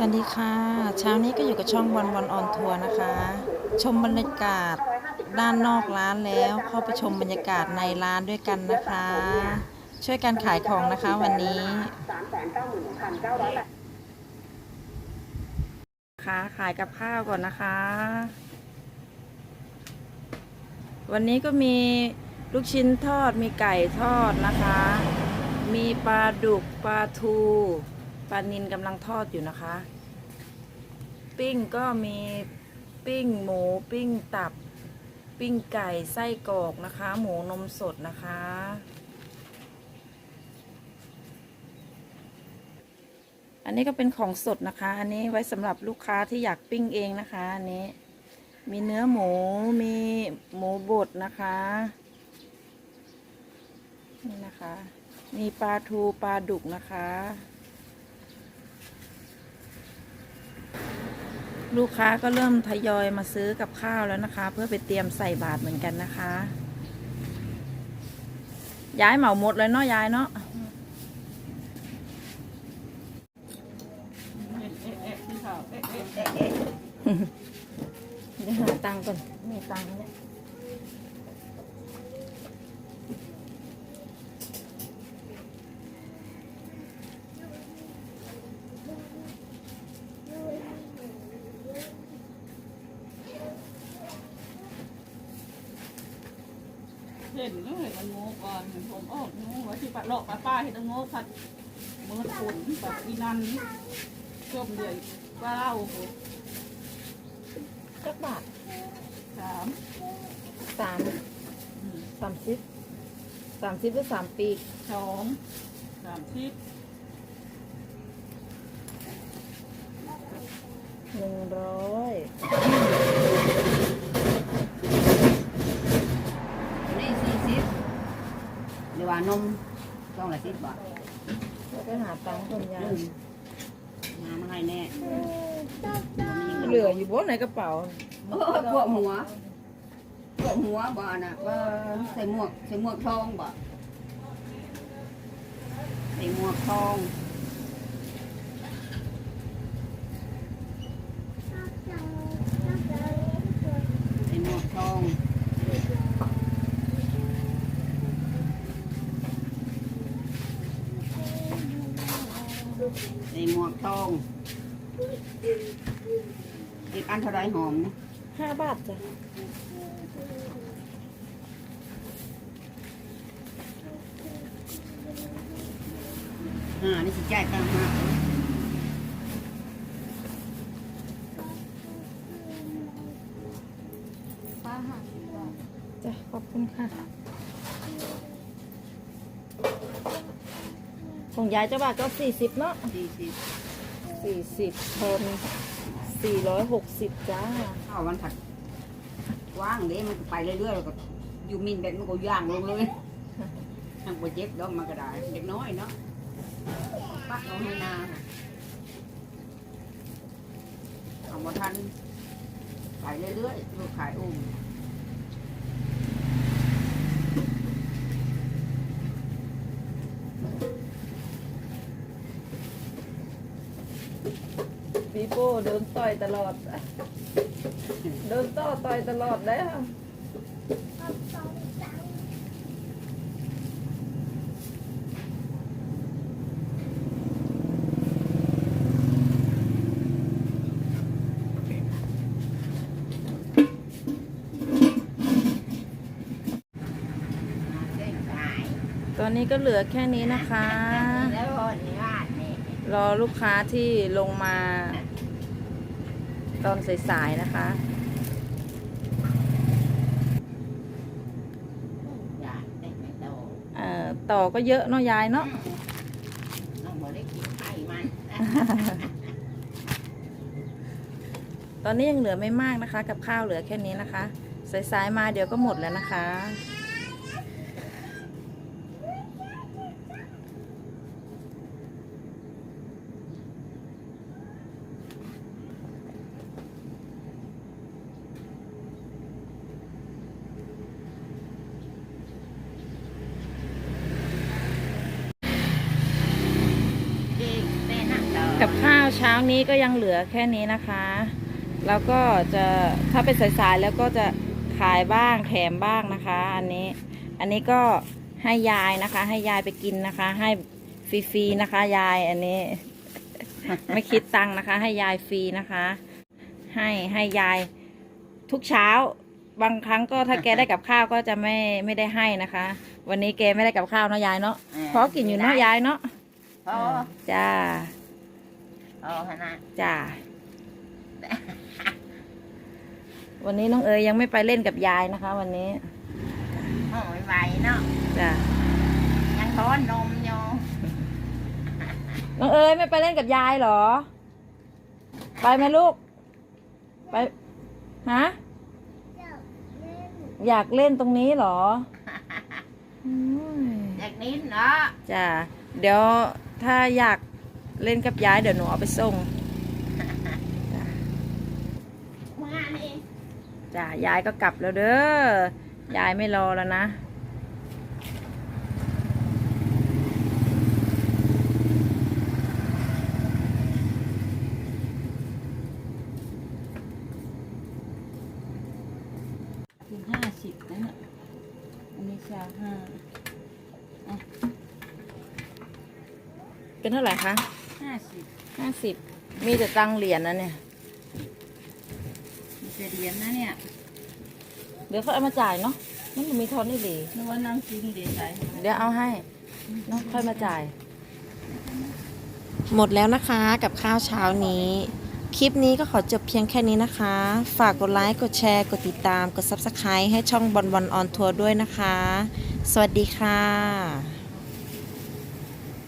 สวัสดีค่ะ เช้านี้ก็อยู่กับช่องวันวันออนทัวร์นะคะ ชมบรรยากาศด้านนอกร้านแล้วเข้าไปชมบรรยากาศในร้านด้วยกันนะคะ ช่วยกันขายของนะคะวันนี้ค่ะขายกับข้าวก่อนนะคะ วันนี้ก็มีลูกชิ้นทอดมีไก่ทอดนะคะ มีปลาดุกปลาทู ปลานินกำลังทอดอยู่นะคะ ปิ้งก็มีปิ้งหมูปิ้งตับ ปิ้งไก่ไส้กรอกนะคะ หมูนมสดนะคะ อันนี้ก็เป็นของสดนะคะ อันนี้ไว้สำหรับลูกค้าที่อยากปิ้งเองนะคะ อันนี้ มีเนื้อหมูมีหมูบดนะคะนี่นะคะ มีปลาทูปลาดุกนะคะ ลูกค้าก็เริ่มทยอยมาซื้อกับข้าวแล้วนะคะ เพื่อไปเตรียมใส่บาตรเหมือนกันนะคะ ย้ายเหมาหมดเลยเนาะย้ายเนาะเดี๋ยวหาตังก่อนมีตังเนี่ย เห็นเห็นมันโง่ก่อนเห็นผมออกโง่ว่าที่ปะเลกปะป้าเห็นต้องโง่ผัดมือขุนแบบอีนันจมเดียวว่าเล่าสักบาทสามสามสามสิบสามสิบหรือสามปีสองสามสิบ หนึ่งร้อย นี่สี่สิบ หรือว่านมต้องละสิบบาทแล้วก็หาตังค์คนยาอืยมมามาให้แน่เหลืออยู่บนในกระเป๋าเออพวกหัวพวกหัวบ่น่ะว่าใส่หมวกใส่หมวกทองบ่ใส่หมวกทองใส่หมวกทอง ส่หมวกทองอีกอันเท่าไรหอมนะห้าบาทจ้ะอ่านี่สิจ่ายตังค์มาจ้ะขอบคุณค่ะ ของยายเจ้าบาทก็สี่สิบเนาะสี่สิบสี่สิบทนสี่ร้อยหกสิบจ้าข้าววันผัดว่างเด้มันก็ไปเรื่อยๆแล้วก็อยู่มินแบบมันก็ย่างลงเลยทางโปรเจกต์ดอกมากระดาษเด็กน้อยเนาะปักเอาให้นาเอามาทันขายเรื่อยๆลูกขายอุ้ม โป้เดินต่อยตลอด เดินต่อต่อยตลอดแล้วเส้นขายตอนนี้ก็เหลือแค่นี้นะคะ แล้วพอนี่ว่าน รอลูกค้าที่ลงมา ตอนสายๆนะคะอยากได้ไม่โตเอ่อต่อก็เยอะเนาะยายเนาะน้องบอกได้กินไข่มันตอนนี้ยังเหลือไม่มากนะคะ กับข้าวเหลือแค่นี้นะคะ สายๆมาเดี๋ยวก็หมดแล้วนะคะ ข้าวเช้านี้ก็ยังเหลือแค่นี้นะคะ แล้วก็จะถ้าเป็นสายๆแล้วก็จะขายบ้างแถมบ้างนะคะ อันนี้ อันนี้ก็ให้ยายนะคะ ให้ยายไปกินนะคะ ให้ฟรีๆนะคะ ยายอันนี้ ไม่คิดตังค์นะคะ ให้ยายฟรีนะคะ ให้ให้ยายทุกเช้า บางครั้งก็ถ้าแกได้กับข้าวก็จะไม่ไม่ได้ให้นะคะ วันนี้แกไม่ได้กับข้าวเนาะยายเนาะเพราะกินอยู่เนาะยายเนาะพอจ้า พอขนาดจ้า วันนี้น้องเอ๋ยยังไม่ไปเล่นกับยายนะคะ วันนี้พอไม่ไหวเนาะจ้ายังท้อนนมอยู่น้องเอ๋ยไม่ไปเล่นกับยายเหรอ ไปไหมลูก ไปฮะอยากเล่นตรงนี้เหรออืมอยากนิ้นเนาะจ้าเดี๋ยวถ้าอยาก เล่นกับยายเดี๋ยวหนูเอาไปส่งมานี่จ้ายายก็กลับแล้วเด้อยายไม่รอแล้วนะถึงห้าสิบนั่นน่ะอันนี้ชาห้าเป็นเท่าไหร่คะ ห้าสิบห้าสิบมีแต่ตังค์เหรียญนะเนี่ยมีแต่เหรียญนะเนี่ย เดี๋ยวเขาเอามาจ่ายเนาะมันมีทอนได้ดีนึกว่านั่งกินเดี๋ยวใส่เดี๋ยวเอาให้เนาะค่อยมาจ่าย หมดแล้วนะคะกับข้าวเช้านี้ คลิปนี้ก็ขอจบเพียงแค่นี้นะคะ ฝากกดไลค์ กดแชร์ กดติดตาม กด Subscribe ให้ช่องบอลบอลออนทัวร์ด้วยนะคะ สวัสดีค่ะ